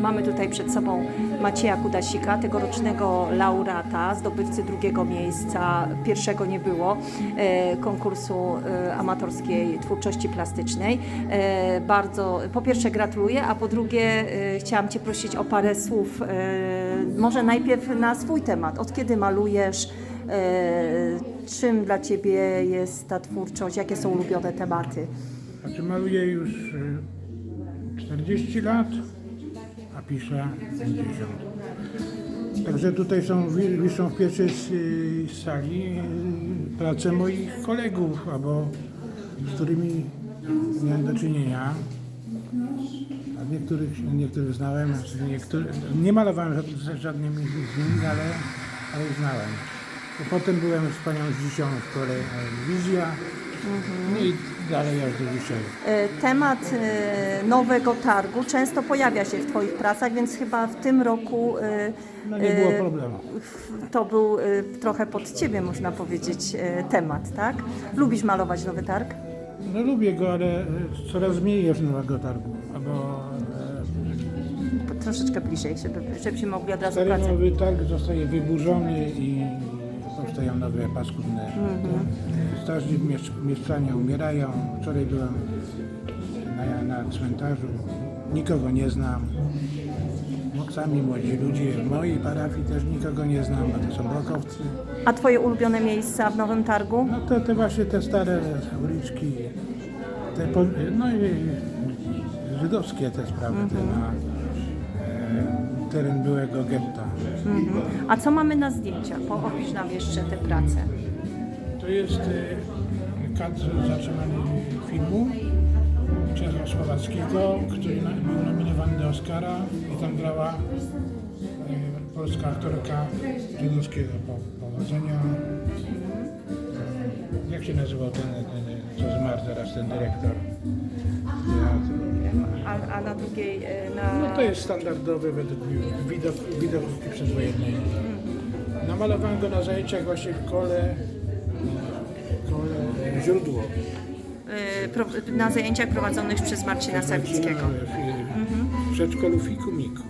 Mamy tutaj przed sobą Macieja Kudasika, tegorocznego laureata, zdobywcy drugiego miejsca, pierwszego nie było, e, konkursu e, amatorskiej twórczości plastycznej. E, Bardzo, po pierwsze gratuluję, a po drugie chciałam Cię prosić o parę słów, może najpierw na swój temat. Od kiedy malujesz? Czym dla Ciebie jest ta twórczość? Jakie są ulubione tematy? Znaczy maluję już y, 40 lat, a piszę 50. Także tutaj są, wi- wiszą w pierwszej sali y, prace moich kolegów, albo z którymi miałem do czynienia. A niektórych, niektórych znałem, niektórych, nie malowałem żadnymi z nimi, ale, ale znałem. Potem byłem z panią Zdzisią w szkole e, Wizja, no i dalej aż do dzisiaj. E, Temat e, nowego targu często pojawia się w Twoich pracach, więc chyba w tym roku e, No nie było problemu. to był trochę pod Ciebie, można powiedzieć, temat, tak? Lubisz malować nowy targ? No lubię go, ale coraz mniej jest nowego targu, bo Troszeczkę bliżej, żeby, żebyśmy mogli od razu stary pracę. nowy targ zostaje wyburzony i nowe paskudne. Te Starzy miesz- mieszczanie umierają. Wczoraj byłem na, na cmentarzu, nikogo nie znam. Sami młodzi ludzie, w mojej parafii też nikogo nie znam, bo to są brokowcy. A Twoje ulubione miejsca w nowym targu? No to te właśnie te stare uliczki, te, no i żydowskie te sprawy, te na e, teren byłego getta. Mhm. A co mamy na zdjęciach? Po- Opisz nam jeszcze te prace. To jest e, kadr zatrzymany filmu Czesława Słowackiego, który na, był nominowany do Oscara i tam grała e, polska aktorka żydowskiego po- pochodzenia. E, Jak się nazywał ten, ten co zmarł teraz, ten dyrektor teatru? A, a na drugiej, e, na... No to jest standardowy według mnie widok, widokówki przedwojennej. Namalowałem go na zajęciach właśnie w kole, kole źródło. e, pro- na zajęciach prowadzonych przez Marcina Sawickiego. W, w przedszkolu Fiku Miku.